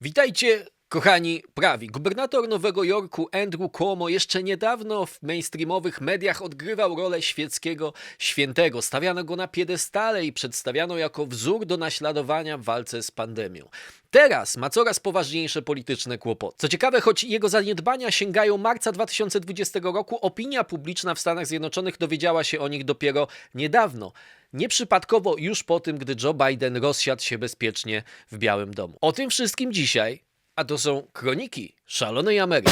Witajcie, kochani prawi. Gubernator Nowego Jorku Andrew Cuomo jeszcze niedawno w mainstreamowych mediach odgrywał rolę świeckiego świętego. Stawiano go na piedestale i przedstawiano jako wzór do naśladowania w walce z pandemią. Teraz ma coraz poważniejsze polityczne kłopoty. Co ciekawe, choć jego zaniedbania sięgają marca 2020 roku, opinia publiczna w Stanach Zjednoczonych dowiedziała się o nich dopiero niedawno. Nieprzypadkowo już po tym, gdy Joe Biden rozsiadł się bezpiecznie w Białym Domu. O tym wszystkim dzisiaj, a to są kroniki szalonej Ameryki.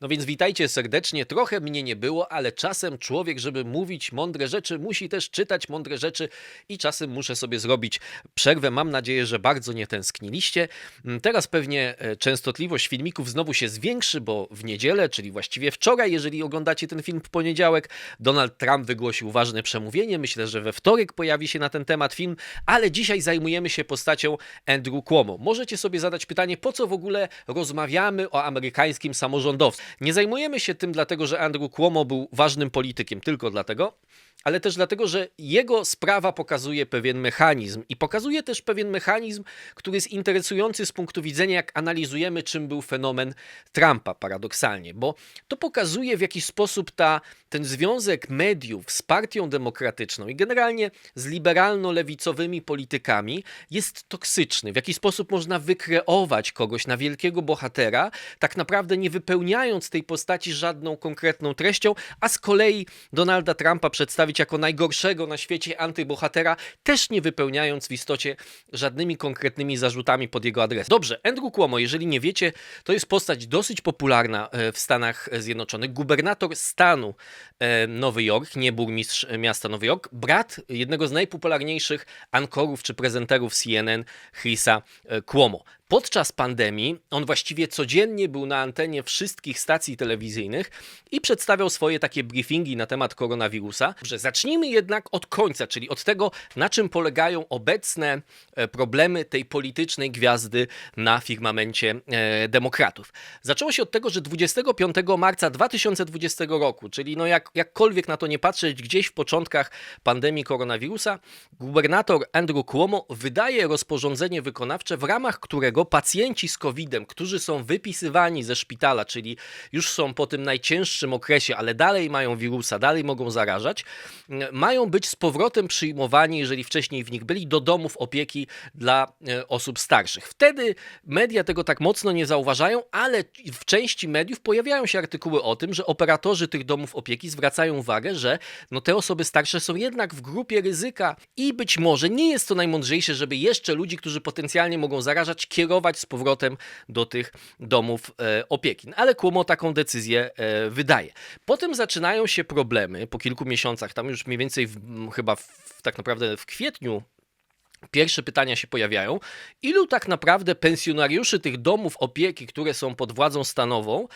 No więc witajcie serdecznie. Trochę mnie nie było, ale czasem człowiek, żeby mówić mądre rzeczy, musi też czytać mądre rzeczy i czasem muszę sobie zrobić przerwę. Mam nadzieję, że bardzo nie tęskniliście. Mm, Teraz pewnie e, częstotliwość filmików znowu się zwiększy, bo w niedzielę, czyli właściwie wczoraj, jeżeli oglądacie ten film w poniedziałek, Donald Trump wygłosił ważne przemówienie. Myślę, że we wtorek pojawi się na ten temat film, ale dzisiaj zajmujemy się postacią Andrew Cuomo. Możecie sobie zadać pytanie, po co w ogóle rozmawiamy o amerykańskim samorządowcu. Nie zajmujemy się tym dlatego, że Andrew Cuomo był ważnym politykiem, tylko dlatego, ale też dlatego, że jego sprawa pokazuje pewien mechanizm i pokazuje też pewien mechanizm, który jest interesujący z punktu widzenia, jak analizujemy, czym był fenomen Trumpa, paradoksalnie, bo to pokazuje w jaki sposób ta, ten związek mediów z partią demokratyczną i generalnie z liberalno-lewicowymi politykami jest toksyczny, w jaki sposób można wykreować kogoś na wielkiego bohatera, tak naprawdę nie wypełniając tej postaci żadną konkretną treścią, a z kolei Donalda Trumpa przedstawić jako najgorszego na świecie antybohatera, też nie wypełniając w istocie żadnymi konkretnymi zarzutami pod jego adres. Dobrze, Andrew Cuomo, jeżeli nie wiecie, to jest postać dosyć popularna e, w Stanach Zjednoczonych, gubernator stanu e, Nowy Jork, nie burmistrz miasta Nowy Jork, brat jednego z najpopularniejszych ankorów czy prezenterów CNN, Chrisa e, Cuomo. Podczas pandemii on właściwie codziennie był na antenie wszystkich stacji telewizyjnych i przedstawiał swoje takie briefingi na temat koronawirusa. Że zacznijmy jednak od końca, czyli od tego, na czym polegają obecne e, problemy tej politycznej gwiazdy na firmamencie e, demokratów. Zaczęło się od tego, że 25 marca 2020 roku, czyli no jak, jakkolwiek na to nie patrzeć, gdzieś w początkach pandemii koronawirusa, gubernator Andrew Cuomo wydaje rozporządzenie wykonawcze, w ramach którego pacjenci z COVID-em, którzy są wypisywani ze szpitala, czyli już są po tym najcięższym okresie, ale dalej mają wirusa, dalej mogą zarażać, m, mają być z powrotem przyjmowani, jeżeli wcześniej w nich byli, do domów opieki dla e, osób starszych. Wtedy media tego tak mocno nie zauważają, ale w części mediów pojawiają się artykuły o tym, że operatorzy tych domów opieki zwracają uwagę, że no te osoby starsze są jednak w grupie ryzyka i być może nie jest to najmądrzejsze, żeby jeszcze ludzi, którzy potencjalnie mogą zarażać, kierować z powrotem do tych domów e, opieki. Ale Cuomo taką decyzję e, wydaje. Potem zaczynają się problemy po kilku miesiącach, tam już mniej więcej w, chyba w, tak naprawdę w kwietniu Pierwsze pytania się pojawiają. Ilu tak naprawdę pensjonariuszy tych domów opieki, które są pod władzą stanową,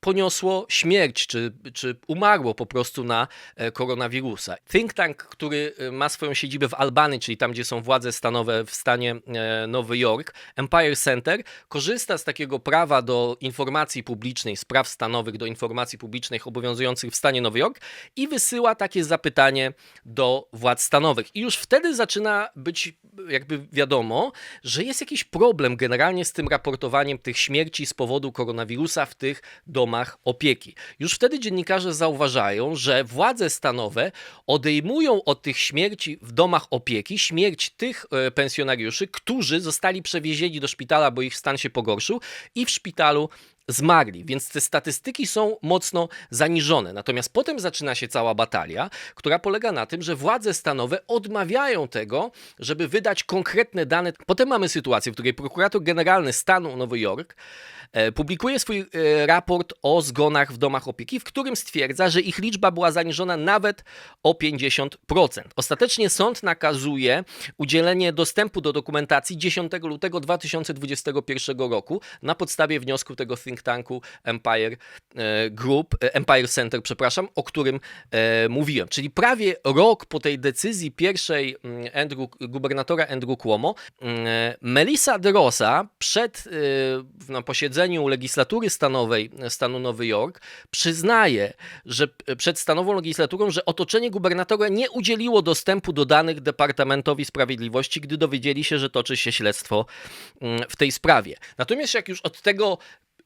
poniosło śmierć, czy, czy umarło po prostu na e, koronawirusa? Think tank, który e, ma swoją siedzibę w Albanii, czyli tam, gdzie są władze stanowe w stanie e, Nowy Jork, Empire Center, korzysta z takiego prawa do informacji publicznej, spraw stanowych do informacji publicznych obowiązujących w stanie Nowy Jork i wysyła takie zapytanie do władz stanowych. I już wtedy zaczyna być jakby wiadomo, że jest jakiś problem generalnie z tym raportowaniem tych śmierci z powodu koronawirusa w tych domach opieki. Już wtedy dziennikarze zauważają, że władze stanowe odejmują od tych śmierci w domach opieki śmierć tych e, pensjonariuszy, którzy zostali przewiezieni do szpitala, bo ich stan się pogorszył i w szpitalu zmarli, więc te statystyki są mocno zaniżone. Natomiast potem zaczyna się cała batalia, która polega na tym, że władze stanowe odmawiają tego, żeby wydać konkretne dane. Potem mamy sytuację, w której prokurator generalny stanu Nowy Jork e, publikuje swój e, raport o zgonach w domach opieki, w którym stwierdza, że ich liczba była zaniżona nawet o 50%. Ostatecznie sąd nakazuje udzielenie dostępu do dokumentacji 10 lutego 2021 roku na podstawie wniosku tego think think tanku Empire e, Group, e, Empire Center, przepraszam, o którym e, mówiłem. Czyli prawie rok po tej decyzji pierwszej mm, Andrew, gubernatora Andrew Cuomo, mm, Melissa DeRosa przed na posiedzeniu legislatury stanowej stanu Nowy Jork przyznaje, że przed stanową legislaturą, że otoczenie gubernatora nie udzieliło dostępu do danych Departamentowi Sprawiedliwości, gdy dowiedzieli się, że toczy się śledztwo mm, w tej sprawie. Natomiast jak już od tego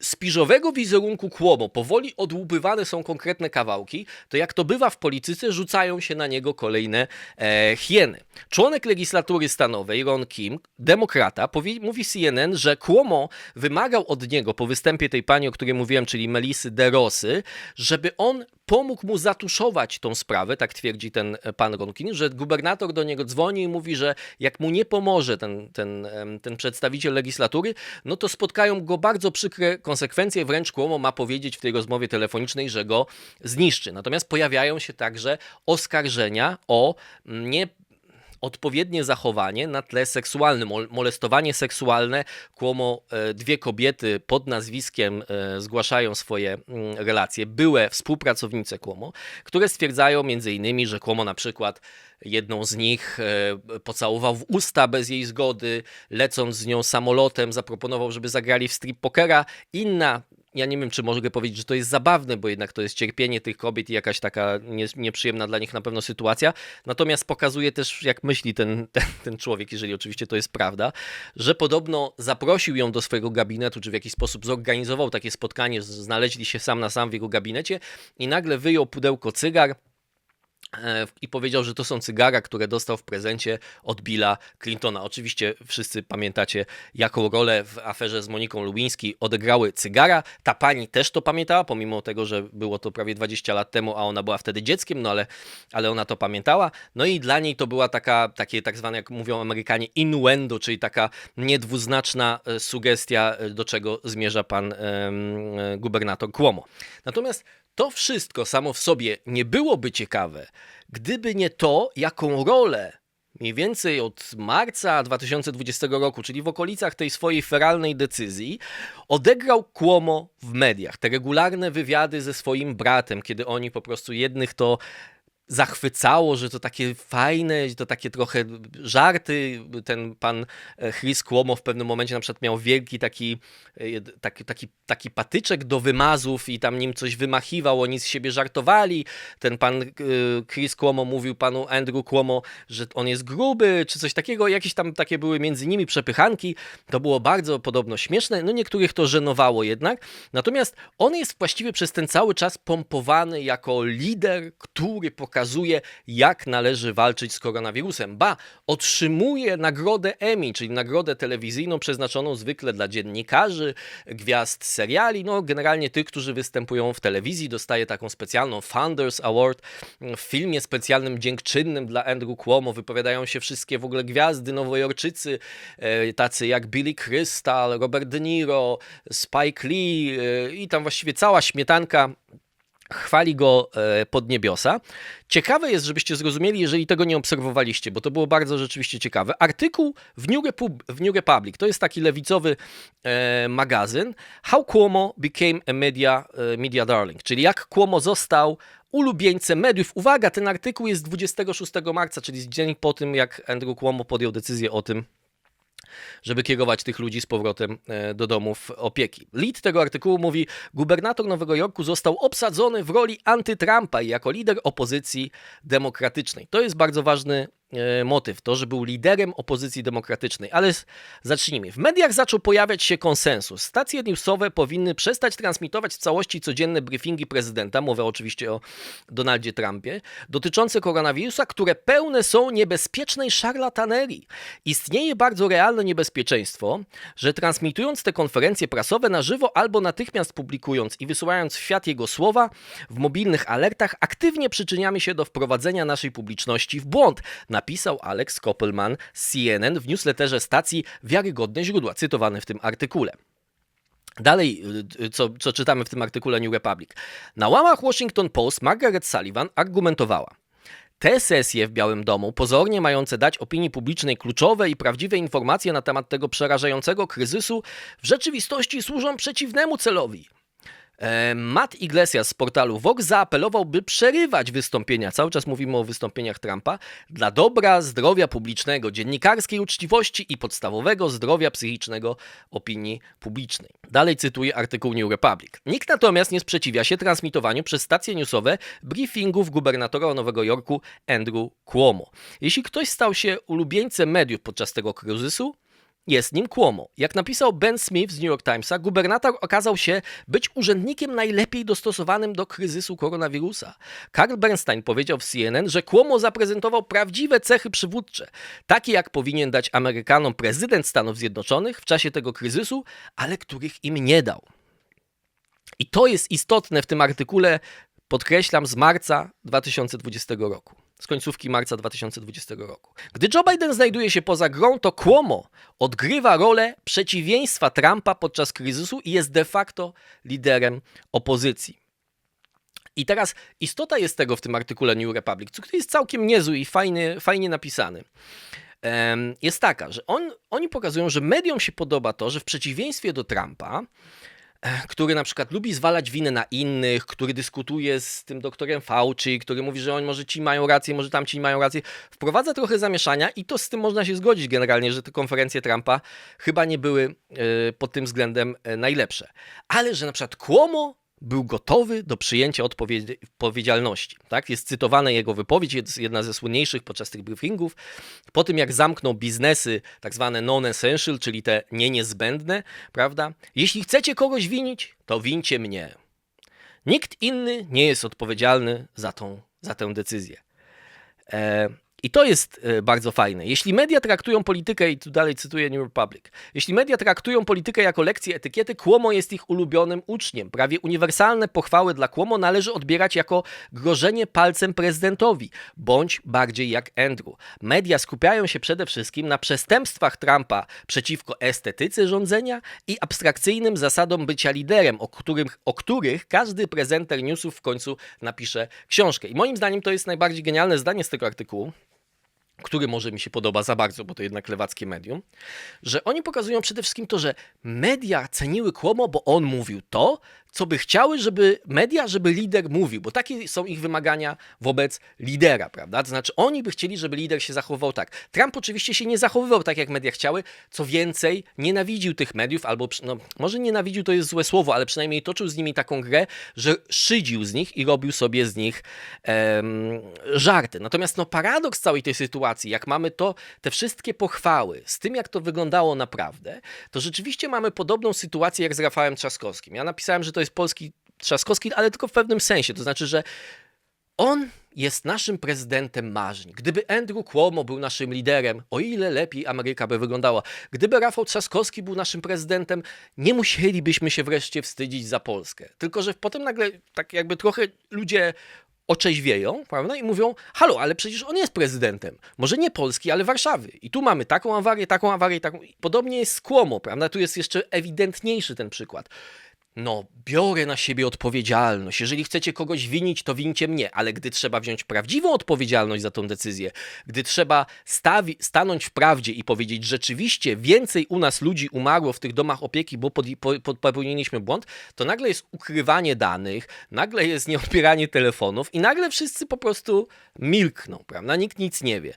spiżowego wizerunku Cuomo powoli odłupywane są konkretne kawałki, to jak to bywa w polityce, rzucają się na niego kolejne e, hieny. Członek legislatury stanowej, Ron Kim, demokrata, powie, mówi CNN, że Cuomo wymagał od niego po występie tej pani, o której mówiłem, czyli Melisy DeRosy, żeby on pomógł mu zatuszować tą sprawę, tak twierdzi ten e, pan Ronkin, że gubernator do niego dzwoni i mówi, że jak mu nie pomoże ten, ten, ten przedstawiciel legislatury, no to spotkają go bardzo przykre konsekwencje, wręcz Cuomo ma powiedzieć w tej rozmowie telefonicznej, że go zniszczy. Natomiast pojawiają się także oskarżenia o nie odpowiednie zachowanie na tle seksualnym, mol- molestowanie seksualne. Kłomo e, dwie kobiety pod nazwiskiem e, zgłaszają swoje mm, relacje, były współpracownice Kłomo, które stwierdzają między innymi, że Kłomo na przykład jedną z nich e, pocałował w usta bez jej zgody, lecąc z nią samolotem, zaproponował, żeby zagrali w strip pokera. Inna ja nie wiem, czy mogę powiedzieć, że to jest zabawne, bo jednak to jest cierpienie tych kobiet i jakaś taka nie, nieprzyjemna dla nich na pewno sytuacja. Natomiast pokazuje też, jak myśli ten, ten, ten człowiek, jeżeli oczywiście to jest prawda, że podobno zaprosił ją do swojego gabinetu, czy w jakiś sposób zorganizował takie spotkanie, znaleźli się sam na sam w jego gabinecie i nagle wyjął pudełko cygar i powiedział, że to są cygara, które dostał w prezencie od Billa Clintona. Oczywiście wszyscy pamiętacie, jaką rolę w aferze z Moniką Lewinsky odegrały cygara. Ta pani też to pamiętała, pomimo tego, że było to prawie 20 lat temu, a ona była wtedy dzieckiem, no ale, ale ona to pamiętała. No i dla niej to była taka, takie tak zwane, jak mówią Amerykanie, innuendo, czyli taka niedwuznaczna e, sugestia, e, do czego zmierza pan e, gubernator Cuomo. Natomiast to wszystko samo w sobie nie byłoby ciekawe, gdyby nie to, jaką rolę mniej więcej od marca 2020 roku, czyli w okolicach tej swojej feralnej decyzji, odegrał Cuomo w mediach. Te regularne wywiady ze swoim bratem, kiedy oni po prostu jednych to zachwycało, że to takie fajne, to takie trochę żarty. Ten pan e, Chris Cuomo w pewnym momencie na przykład miał wielki taki, e, taki, taki, taki patyczek do wymazów i tam nim coś wymachiwał, oni z siebie żartowali. Ten pan e, Chris Cuomo mówił panu Andrew Cuomo, że on jest gruby, czy coś takiego. Jakieś tam takie były między nimi przepychanki. To było bardzo podobno śmieszne. No niektórych to żenowało jednak. Natomiast on jest właściwie przez ten cały czas pompowany jako lider, który pokazuje, jak należy walczyć z koronawirusem. Ba, otrzymuje nagrodę Emmy, czyli nagrodę telewizyjną przeznaczoną zwykle dla dziennikarzy, gwiazd seriali, no generalnie tych, którzy występują w telewizji. Dostaje taką specjalną Founders Award. W filmie specjalnym dziękczynnym dla Andrew Cuomo wypowiadają się wszystkie w ogóle gwiazdy, nowojorczycy, e, tacy jak Billy Crystal, Robert De Niro, Spike Lee e, i tam właściwie cała śmietanka chwali go e, pod niebiosa. Ciekawe jest, żebyście zrozumieli, jeżeli tego nie obserwowaliście, bo to było bardzo rzeczywiście ciekawe. Artykuł w New, Repub- w New Republic, to jest taki lewicowy e, magazyn, How Cuomo Became a Media, e, media Darling, czyli jak Cuomo został ulubieńcem mediów. Uwaga, ten artykuł jest 26 marca, czyli dzień po tym, jak Andrew Cuomo podjął decyzję o tym, żeby kierować tych ludzi z powrotem e, do domów opieki. Lead tego artykułu mówi, gubernator Nowego Jorku został obsadzony w roli antytrumpa i jako lider opozycji demokratycznej. To jest bardzo ważny motyw, to, że był liderem opozycji demokratycznej. Ale zacznijmy. W mediach zaczął pojawiać się konsensus. Stacje newsowe powinny przestać transmitować w całości codzienne briefingi prezydenta, mówię oczywiście o Donaldzie Trumpie, dotyczące koronawirusa, które pełne są niebezpiecznej szarlatanerii. Istnieje bardzo realne niebezpieczeństwo, że transmitując te konferencje prasowe na żywo albo natychmiast publikując i wysyłając w świat jego słowa w mobilnych alertach, aktywnie przyczyniamy się do wprowadzenia naszej publiczności w błąd, napisał Alex Koppelman z CNN w newsletterze stacji Wiarygodne źródła, cytowany w tym artykule. Dalej, y, co, co czytamy w tym artykule New Republic. Na łamach Washington Post Margaret Sullivan argumentowała. te sesje w Białym Domu, pozornie mające dać opinii publicznej kluczowe i prawdziwe informacje na temat tego przerażającego kryzysu, w rzeczywistości służą przeciwnemu celowi. E, Matt Iglesias z portalu Vox zaapelował, by przerywać wystąpienia, cały czas mówimy o wystąpieniach Trumpa, dla dobra zdrowia publicznego, dziennikarskiej uczciwości i podstawowego zdrowia psychicznego opinii publicznej. Dalej cytuję artykuł New Republic. Nikt natomiast nie sprzeciwia się transmitowaniu przez stacje newsowe briefingów gubernatora Nowego Jorku Andrew Cuomo. Jeśli ktoś stał się ulubieńcem mediów podczas tego kryzysu, jest nim Cuomo. Jak napisał Ben Smith z New York Timesa, gubernator okazał się być urzędnikiem najlepiej dostosowanym do kryzysu koronawirusa. Karl Bernstein powiedział w CNN, że Cuomo zaprezentował prawdziwe cechy przywódcze, takie jak powinien dać Amerykanom prezydent Stanów Zjednoczonych w czasie tego kryzysu, ale których im nie dał. I to jest istotne w tym artykule, podkreślam, z marca 2020 roku z końcówki marca 2020 roku. Gdy Joe Biden znajduje się poza grą, to Cuomo odgrywa rolę przeciwieństwa Trumpa podczas kryzysu i jest de facto liderem opozycji. I teraz istota jest tego w tym artykule New Republic, który jest całkiem niezły i fajnie, fajnie napisany. Jest taka, że on, oni pokazują, że mediom się podoba to, że w przeciwieństwie do Trumpa, który na przykład lubi zwalać winę na innych, który dyskutuje z tym doktorem Fauci, który mówi, że oni może ci mają rację, może tamci mają rację, wprowadza trochę zamieszania i to z tym można się zgodzić generalnie, że te konferencje Trumpa chyba nie były e, pod tym względem e, najlepsze. Ale że na przykład Cuomo był gotowy do przyjęcia odpowiedzialności. Tak? Jest cytowana jego wypowiedź, jest jedna ze słynniejszych podczas tych briefingów. Po tym, jak zamknął biznesy tak zwane non-essential, czyli te nie niezbędne, prawda? Jeśli chcecie kogoś winić, to wincie mnie. Nikt inny nie jest odpowiedzialny za, tą, za tę decyzję. E, i to jest e, bardzo fajne. Jeśli media traktują politykę, i tu dalej cytuję New Republic, jeśli media traktują politykę jako lekcję etykiety, Kłomo jest ich ulubionym uczniem. Prawie uniwersalne pochwały dla Kłomo należy odbierać jako grożenie palcem prezydentowi, bądź bardziej jak Andrew. Media skupiają się przede wszystkim na przestępstwach Trumpa przeciwko estetyce rządzenia i abstrakcyjnym zasadom bycia liderem, o, którym, o których każdy prezenter newsów w końcu napisze książkę. I moim zdaniem to jest najbardziej genialne zdanie z tego artykułu który może mi się podoba za bardzo, bo to jednak lewackie medium, że oni pokazują przede wszystkim to, że media ceniły Kłomo, bo on mówił to, co by chciały, żeby media, żeby lider mówił, bo takie są ich wymagania wobec lidera, prawda? To znaczy oni by chcieli, żeby lider się zachowywał tak. Trump oczywiście się nie zachowywał tak, jak media chciały, co więcej, nienawidził tych mediów, albo no, może nienawidził to jest złe słowo, ale przynajmniej toczył z nimi taką grę, że szydził z nich i robił sobie z nich em, żarty. Natomiast no, paradoks całej tej sytuacji, jak mamy to, te wszystkie pochwały, z tym jak to wyglądało naprawdę, to rzeczywiście mamy podobną sytuację jak z Rafałem Trzaskowskim. Ja napisałem, że to jest polski Trzaskowski, ale tylko w pewnym sensie. To znaczy, że on jest naszym prezydentem marzeń. Gdyby Andrew Cuomo był naszym liderem, o ile lepiej Ameryka by wyglądała. Gdyby Rafał Trzaskowski był naszym prezydentem, nie musielibyśmy się wreszcie wstydzić za Polskę. Tylko, że potem nagle tak jakby trochę ludzie otrzeźwieją, prawda? I mówią, halo, ale przecież on jest prezydentem. Może nie Polski, ale Warszawy. I tu mamy taką awarię, taką awarię, taką... Podobnie jest z Cuomo, prawda? Tu jest jeszcze ewidentniejszy ten przykład no, biorę na siebie odpowiedzialność. Jeżeli chcecie kogoś winić, to wincie mnie, ale gdy trzeba wziąć prawdziwą odpowiedzialność za tą decyzję, gdy trzeba stawi, stanąć w prawdzie i powiedzieć, rzeczywiście więcej u nas ludzi umarło w tych domach opieki, bo pod, pod, popełniliśmy błąd, to nagle jest ukrywanie danych, nagle jest nieodbieranie telefonów i nagle wszyscy po prostu milkną, prawda? Nikt nic nie wie.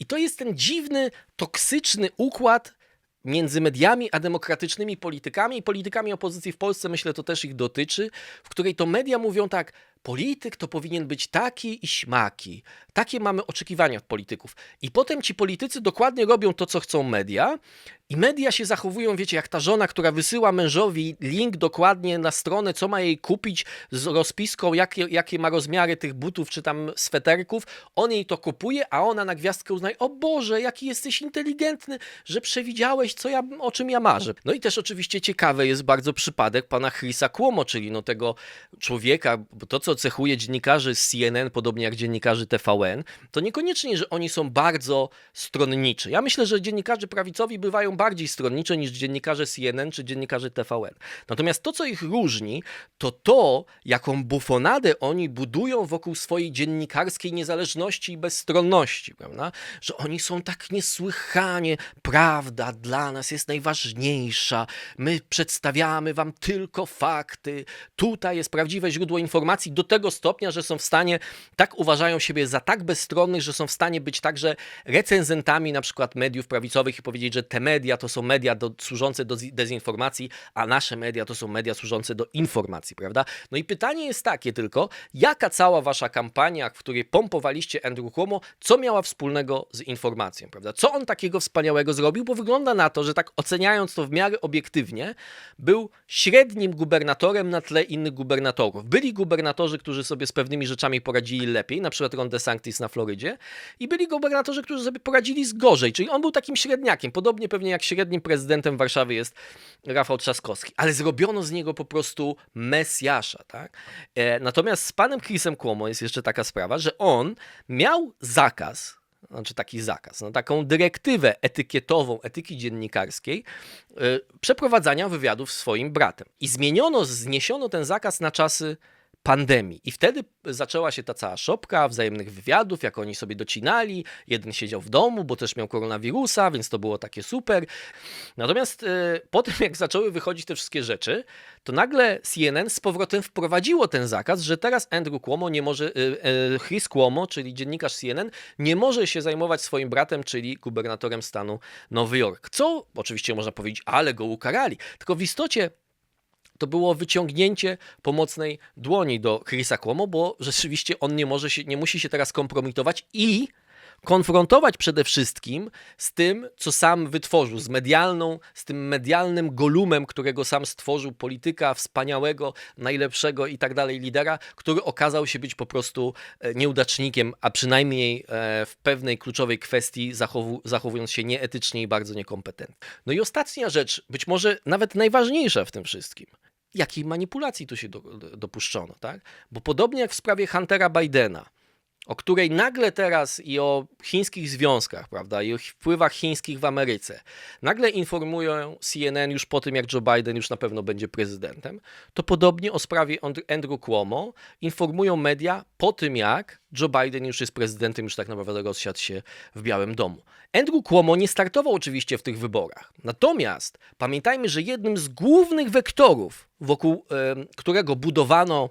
I to jest ten dziwny, toksyczny układ, między mediami a demokratycznymi politykami i politykami opozycji w Polsce, myślę, to też ich dotyczy, w której to media mówią tak, polityk to powinien być taki i śmaki. Takie mamy oczekiwania od polityków. I potem ci politycy dokładnie robią to, co chcą media, i media się zachowują, wiecie, jak ta żona, która wysyła mężowi link dokładnie na stronę, co ma jej kupić z rozpiską, jakie, jakie ma rozmiary tych butów czy tam sweterków. On jej to kupuje, a ona na gwiazdkę uznaje: O Boże, jaki jesteś inteligentny, że przewidziałeś, co ja, o czym ja marzę. No i też oczywiście ciekawe jest bardzo przypadek pana Chrisa Cuomo, czyli no tego człowieka, bo to, co cechuje dziennikarzy z CNN, podobnie jak dziennikarzy TVN, to niekoniecznie, że oni są bardzo stronniczy. Ja myślę, że dziennikarze prawicowi bywają bardziej stronnicze niż dziennikarze CNN czy dziennikarze TVN. Natomiast to, co ich różni, to to, jaką bufonadę oni budują wokół swojej dziennikarskiej niezależności i bezstronności, prawda? Że oni są tak niesłychanie, prawda dla nas jest najważniejsza, my przedstawiamy wam tylko fakty, tutaj jest prawdziwe źródło informacji do tego stopnia, że są w stanie, tak uważają siebie za tak bezstronnych, że są w stanie być także recenzentami na przykład mediów prawicowych i powiedzieć, że te media to są media do, służące do zi- dezinformacji, a nasze media to są media służące do informacji, prawda? No i pytanie jest takie tylko, jaka cała wasza kampania, w której pompowaliście Andrew Cuomo, co miała wspólnego z informacją, prawda? Co on takiego wspaniałego zrobił? Bo wygląda na to, że tak oceniając to w miarę obiektywnie, był średnim gubernatorem na tle innych gubernatorów. Byli gubernatorzy, którzy sobie z pewnymi rzeczami poradzili lepiej, na przykład Ron DeSantis na Florydzie, i byli gubernatorzy, którzy sobie poradzili z gorzej, czyli on był takim średniakiem, podobnie pewnie jak średnim prezydentem Warszawy jest Rafał Trzaskowski, ale zrobiono z niego po prostu mesjasza, tak? E, natomiast z panem Chrisem Cuomo jest jeszcze taka sprawa, że on miał zakaz, znaczy taki zakaz, no taką dyrektywę etykietową, etyki dziennikarskiej, e, przeprowadzania wywiadów swoim bratem. I zmieniono, zniesiono ten zakaz na czasy pandemii. I wtedy zaczęła się ta cała szopka wzajemnych wywiadów, jak oni sobie docinali. Jeden siedział w domu, bo też miał koronawirusa, więc to było takie super. Natomiast e, po tym, jak zaczęły wychodzić te wszystkie rzeczy, to nagle CNN z powrotem wprowadziło ten zakaz, że teraz Andrew Cuomo nie może, e, e, Chris Cuomo, czyli dziennikarz CNN, nie może się zajmować swoim bratem, czyli gubernatorem stanu Nowy Jork. Co oczywiście można powiedzieć, ale go ukarali. Tylko w istocie to było wyciągnięcie pomocnej dłoni do Chrisa Cuomo, bo rzeczywiście on nie może się, nie musi się teraz kompromitować i konfrontować przede wszystkim z tym, co sam wytworzył, z medialną, z tym medialnym golumem, którego sam stworzył, polityka wspaniałego, najlepszego i tak dalej lidera, który okazał się być po prostu e, nieudacznikiem, a przynajmniej e, w pewnej kluczowej kwestii zachowu, zachowując się nieetycznie i bardzo niekompetentnie. No i ostatnia rzecz, być może nawet najważniejsza w tym wszystkim jakiej manipulacji tu się do, do, dopuszczono, tak? Bo podobnie jak w sprawie Huntera Bidena, o której nagle teraz i o chińskich związkach, prawda, i o wpływach chińskich w Ameryce, nagle informują CNN już po tym, jak Joe Biden już na pewno będzie prezydentem, to podobnie o sprawie And- Andrew Cuomo informują media po tym, jak Joe Biden już jest prezydentem, już tak naprawdę rozsiadł się w Białym Domu. Andrew Cuomo nie startował oczywiście w tych wyborach. Natomiast pamiętajmy, że jednym z głównych wektorów, wokół którego budowano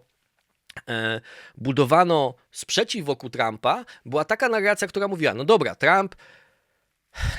budowano sprzeciw wokół Trumpa, była taka narracja, która mówiła, no dobra, Trump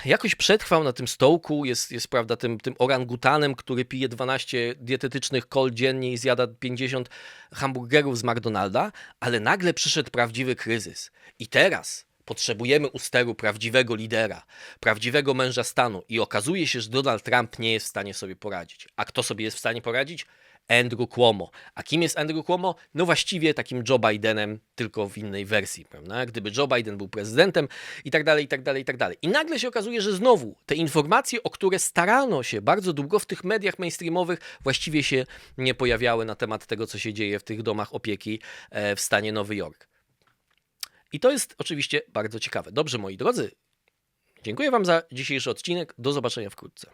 jakoś przetrwał na tym stołku, jest, jest prawda, tym, tym orangutanem, który pije 12 dietetycznych kol dziennie i zjada 50 hamburgerów z McDonalda, ale nagle przyszedł prawdziwy kryzys. I teraz potrzebujemy u steru prawdziwego lidera, prawdziwego męża stanu i okazuje się, że Donald Trump nie jest w stanie sobie poradzić. A kto sobie jest w stanie poradzić? Andrew Cuomo. A kim jest Andrew Cuomo? No właściwie takim Joe Bidenem, tylko w innej wersji, prawda? Gdyby Joe Biden był prezydentem i tak dalej, i tak dalej, i tak dalej. I nagle się okazuje, że znowu te informacje, o które starano się bardzo długo w tych mediach mainstreamowych, właściwie się nie pojawiały na temat tego, co się dzieje w tych domach opieki e, w stanie Nowy Jork. I to jest oczywiście bardzo ciekawe. Dobrze, moi drodzy, dziękuję Wam za dzisiejszy odcinek. Do zobaczenia wkrótce.